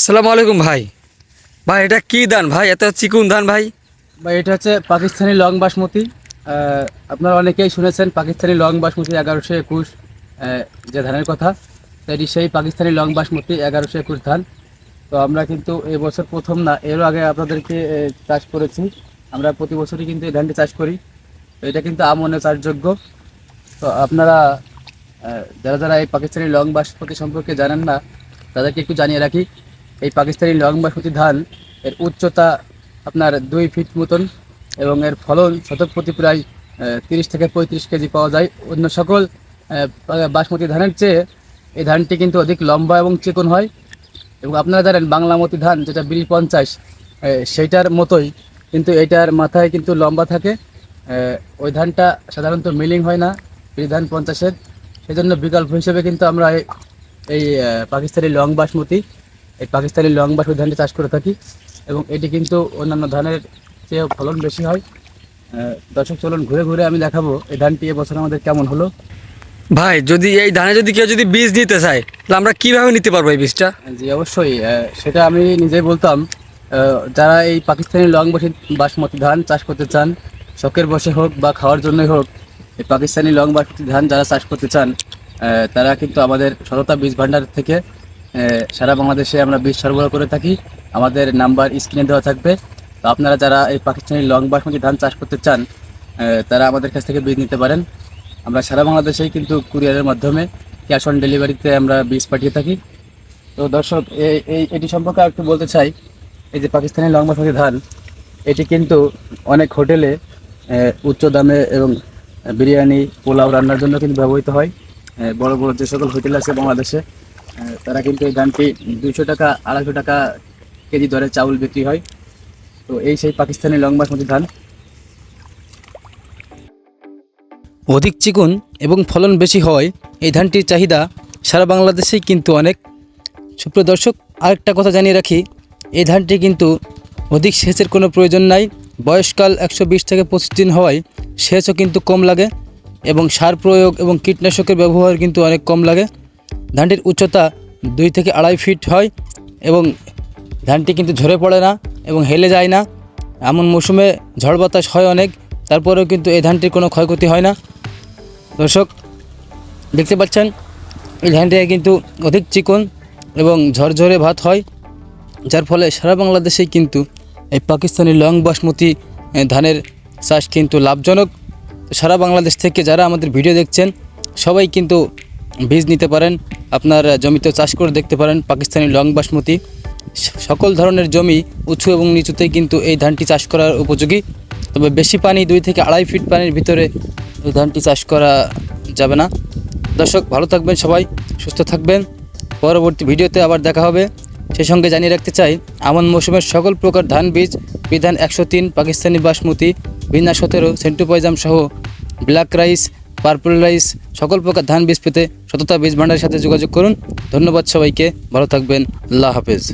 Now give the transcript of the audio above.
আসসালামু আলাইকুম ভাই। ভাই, এটা কি ধান ভাই? এত চিকুন ধান ভাই। ভাই, এটা হচ্ছে পাকিস্তানি লং বাসমতি। আপনারা অনেকেই শুনেছেন পাকিস্তানি লং বাসমতি এগারোশো একুশ যে ধানের কথা। এটি সেই পাকিস্তানি লং বাসমতি এগারোশো একুশ ধান। তো আমরা কিন্তু এই বছর প্রথম না, এরও আগে আপনাদেরকে চাষ করেছি। আমরা প্রতি বছরই কিন্তু এই ধানটি চাষ করি। তো এটা কিন্তু আমনে চাষযোগ্য। তো আপনারা যারা যারা এই পাকিস্তানি লং বাসমতি সম্পর্কে জানেন না, তাদেরকে একটু জানিয়ে রাখি। এই পাকিস্তানি লং বাসমতি ধান এর উচ্চতা আপনার দুই ফিট মতন এবং এর ফলন শতক প্রতি প্রায় তিরিশ থেকে পঁয়ত্রিশ কেজি পাওয়া যায়। অন্য সকল বাসমতি ধানের চেয়ে এই ধানটি কিন্তু অধিক লম্বা এবং চিকন হয়। এবং আপনারা জানেন বাংলামতি ধান যেটা বিড়ি পঞ্চাশ সেইটার মতোই কিন্তু এটার মাথায় কিন্তু লম্বা থাকে। ওই ধানটা সাধারণত মিলিং হয় না বিড়ি ধান পঞ্চাশের। সেজন্য বিকল্প হিসেবে কিন্তু আমরা এই পাকিস্তানি লং বাসমতি এই পাকিস্তানি লং বাসমতি ধানটি চাষ করে থাকি এবং এটি কিন্তু অন্যান্য ধানের চেয়ে ফলন বেশি হয়। দর্শক চলুন ঘুরে ঘুরে আমি দেখাবো এই ধানটি এবছর আমাদের কেমন হলো। ভাই যদি এই ধানে যদি কেউ যদি বীজ নিতে চায় তাহলে আমরা কীভাবে নিতে পারব এই বীজটা? জি অবশ্যই সেটা আমি নিজেই বলতাম যারা এই পাকিস্তানি লং বাসি- বাসমতি ধান চাষ করতে চান শখের বসে হোক বা খাওয়ার জন্যই হোক এই পাকিস্তানি লং বাসমতি ধান যারা চাষ করতে চান তারা কিন্তু আমাদের সততা বীজ ভাণ্ডার থেকে সারা বাংলাদেশে আমরা বীজ সরবরাহ করে থাকি। আমাদের নাম্বার স্ক্রিনে দেওয়া থাকবে। তো আপনারা যারা এই পাকিস্তানি লং বাসমতি ধান চাষ করতে চান তারা আমাদের কাছ থেকে বীজ নিতে পারেন। আমরা সারা বাংলাদেশেই কিন্তু কুরিয়ারের মাধ্যমে ক্যাশ অন ডেলিভারিতে আমরা বীজ পাঠিয়ে থাকি। তো দর্শক এই- এটি সম্পর্কে একটু বলতে চাই। এই যে পাকিস্তানি লং বাসমতি ধান, এটি কিন্তু অনেক হোটেলে উচ্চ দামে এবং বিরিয়ানি, পোলাও রান্নার জন্য কিন্তু ব্যবহৃত হয়। বড় বড় যে সকল হোটেল আছে বাংলাদেশে তারা কিন্তু এই ধানটি দুইশো টাকা, আড়াইশো টাকা কেজি দরে চাউল বিক্রি হয়। তো এই সেই পাকিস্তানি লং বাসমতি ধান। অধিক চিকুন এবং ফলন বেশি হওয়ায় এই ধানটির চাহিদা সারা বাংলাদেশেই কিন্তু অনেক। সুপ্রিয় দর্শক, আরেকটা কথা জানিয়ে রাখি, এই ধানটি কিন্তু অধিক সেচের কোনো প্রয়োজন নাই। বয়সকাল একশো বিশ থেকে পঁচিশ দিন হওয়ায় সেচও কিন্তু কম লাগে এবং সার প্রয়োগ এবং কীটনাশকের ব্যবহার কিন্তু অনেক কম লাগে। ধানটির উচ্চতা দুই থেকে আড়াই ফিট হয় এবং ধানটি কিন্তু ঝরে পড়ে না এবং হেলে যায় না। এমন মৌসুমে ঝড় বাতাস হয় অনেক, তারপরেও কিন্তু এই ধানটির কোনো ক্ষয়ক্ষতি হয় না। দর্শক, দেখতে পাচ্ছেন, এই ধানটি কিন্তু অধিক চিকন এবং ঝরঝরে ভাত হয়, যার ফলে সারা বাংলাদেশেই কিন্তু এই পাকিস্তানি লং বাসমতি ধানের চাষ কিন্তু লাভজনক। সারা বাংলাদেশ থেকে যারা আমাদের ভিডিও দেখছেন, সবাই কিন্তু বীজ নিতে পারেন, আপনার জমিতে চাষ করে দেখতে পারেন, পাকিস্তানি লং বাসমতি। সকল ধরনের জমি উঁচু এবং নিচুতেই কিন্তু এই ধানটি চাষ করার উপযোগী। তবে বেশি পানি, দুই থেকে আড়াই ফিট পানির ভিতরে এই ধানটি চাষ করা যাবে না। দর্শক, ভালো থাকবেন সবাই, সুস্থ থাকবেন। পরবর্তী ভিডিওতে আবার দেখা হবে। সেই সঙ্গে জানিয়ে রাখতে চাই, আমন মৌসুমের সকল প্রকার ধান বীজ, বিধান একশো তিন, পাকিস্তানি বাসমতি বিনা সতেরো সেন্টু পয়জাম সহ, ব্ল্যাক রাইস পার্পল রাইস, সকল প্রকার ধান বীজ পেতে সততা বীজ ভাণ্ডারের সাথে যোগাযোগ করুন। ধন্যবাদ সবাইকে, ভালো থাকবেন, আল্লাহ হাফেজ।